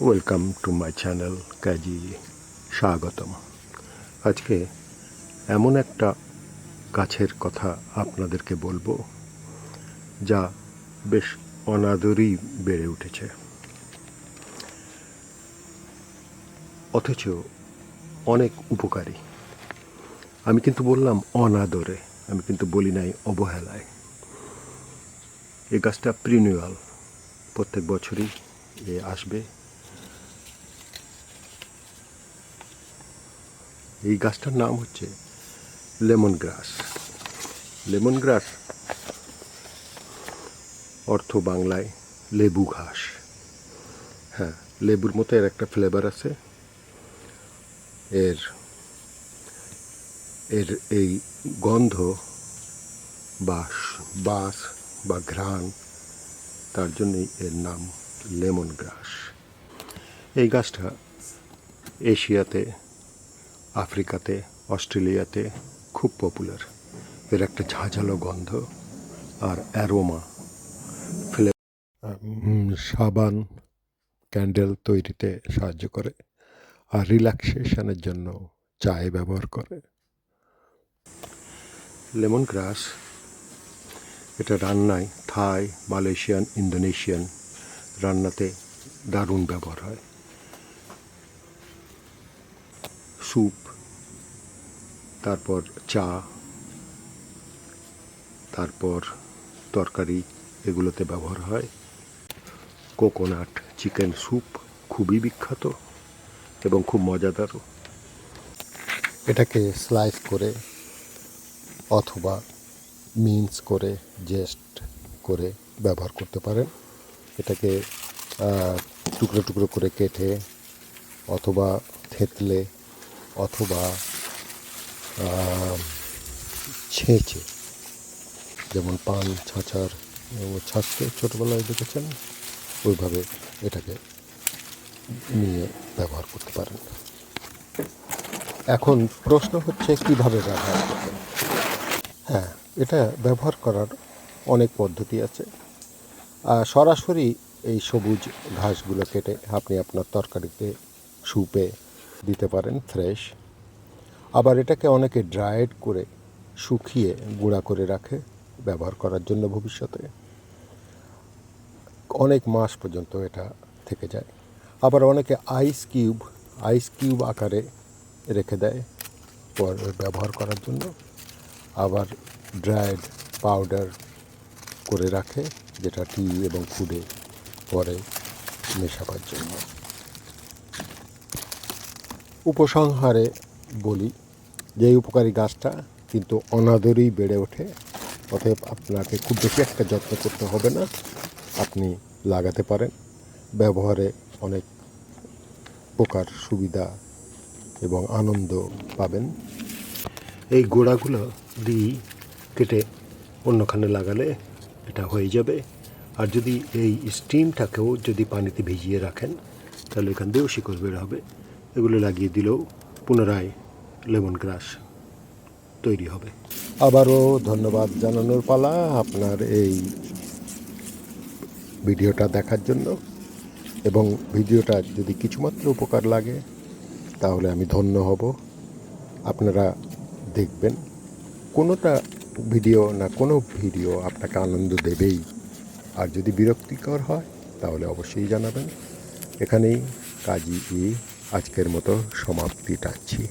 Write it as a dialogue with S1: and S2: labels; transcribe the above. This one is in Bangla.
S1: Welcome to my channel Kazi স্বাগতম আজকে এমন একটা গাছের কথা আপনাদেরকে বলব, যা বেশ অনাদরেই বেড়ে উঠেছে। অথচ অনেক উপকারী। আমি কিন্তু বললাম অনাদরে, আমি কিন্তু বলি নাই অবহেলায়। এই গাছটা প্রিনিউয়াল প্রত্যেক বছরই এ আসবে। এই গাছটার নাম হচ্ছে লেমন গ্রাস লেমন গ্রাস অর্থ বাংলায় লেবু ঘাস। হ্যাঁ লেবুর মতো এর একটা ফ্লেভার আছে। এর এর এই গন্ধ বা স- বাস বা ঘ্রাণ, তার জন্যই এর নাম লেমন গ্রাস এই গাছটা এশিয়াতে আফ্রিকাতে, অস্ট্রেলিয়াতে খুব পপুলার এর একটা ঝাঁঝালো গন্ধ আর অ্যারোমা ফ্লে সাবান ক্যান্ডেল তৈরিতে সাহায্য করে আর রিল্যাক্সেশনের জন্য চায়ে ব্যবহার করে। লেমন গ্রাস এটা রান্নায় থাই মালয়েশিয়ান ইন্দোনেশিয়ান রান্নাতে দারুণ ব্যবহার হয়। স্যুপ তারপর চা, তারপর তরকারি, এগুলোতে ব্যবহার হয়। কোকোনাট চিকেন স্যুপ খুবই বিখ্যাত এবং খুব মজাদারও এটাকে স্লাইস করে অথবা মিন্স করে, জেস্ট করে ব্যবহার করতে পারেন। এটাকে টুকরো টুকরো করে কেটে অথবা থেতলে অথবা ছেঁচে, যেমন পান ছাঁচার ছাঁচতে ছোটোবেলায় দেখেছেন, ওইভাবে এটাকে নিয়ে ব্যবহার করতে পারেন। এখন প্রশ্ন হচ্ছে, কীভাবে ব্যবহার করবেন? হ্যাঁ এটা ব্যবহার করার অনেক পদ্ধতি আছে। সরাসরি এই সবুজ ঘাসগুলো কেটে আপনি আপনার তরকারিতে স্যুপে দিতে পারেন, ফ্রেশ। আবার এটাকে অনেকে ড্রায়েড করে শুকিয়ে গুঁড়া করে রাখে ব্যবহার করার জন্য ভবিষ্যতে। অনেক মাস পর্যন্ত এটা থেকে যায়। আবার অনেকে আইস কিউব আইস কিউব আকারে রেখে দেয় পর ব্যবহার করার জন্য। আবার ড্রায়েড পাউডার করে রাখে, যেটা টি এবং ফুডে পরে মেশাবার জন্য। উপসংহারে বলি যে উপকারী গাছটা কিন্তু অনাদরেই বেড়ে ওঠে, অতএব আপনাকে খুব বেশি একটা যত্ন করতে হবে না। আপনি লাগাতে পারেন, ব্যবহারে অনেক প্রকার সুবিধা এবং আনন্দ পাবেন। এই গোড়াগুলো দিই কেটে অন্যখানে লাগালে এটা হয়ে যাবে। আর যদি এই স্টিমটাকেও যদি পানিতে ভিজিয়ে রাখেন, তাহলে এখান দিয়েও শিকড় বের হবে। এগুলো লাগিয়ে দিলেও পুনরায় লেমন গ্রাস তৈরি হবে। আবারও ধন্যবাদ জানানোর পালা আপনার এই ভিডিওটা দেখার জন্য। এবং ভিডিওটা যদি কিছুমাত্র উপকার লাগে, তাহলে আমি ধন্য হব। আপনারা দেখবেন, কোনোটা ভিডিও না কোনো ভিডিও আপনাকে আনন্দ দেবেই। আর যদি বিরক্তিকর হয়, তাহলে অবশ্যই জানাবেন। এখানেই কাজী আজকের মতো সমাপ্তি টানছি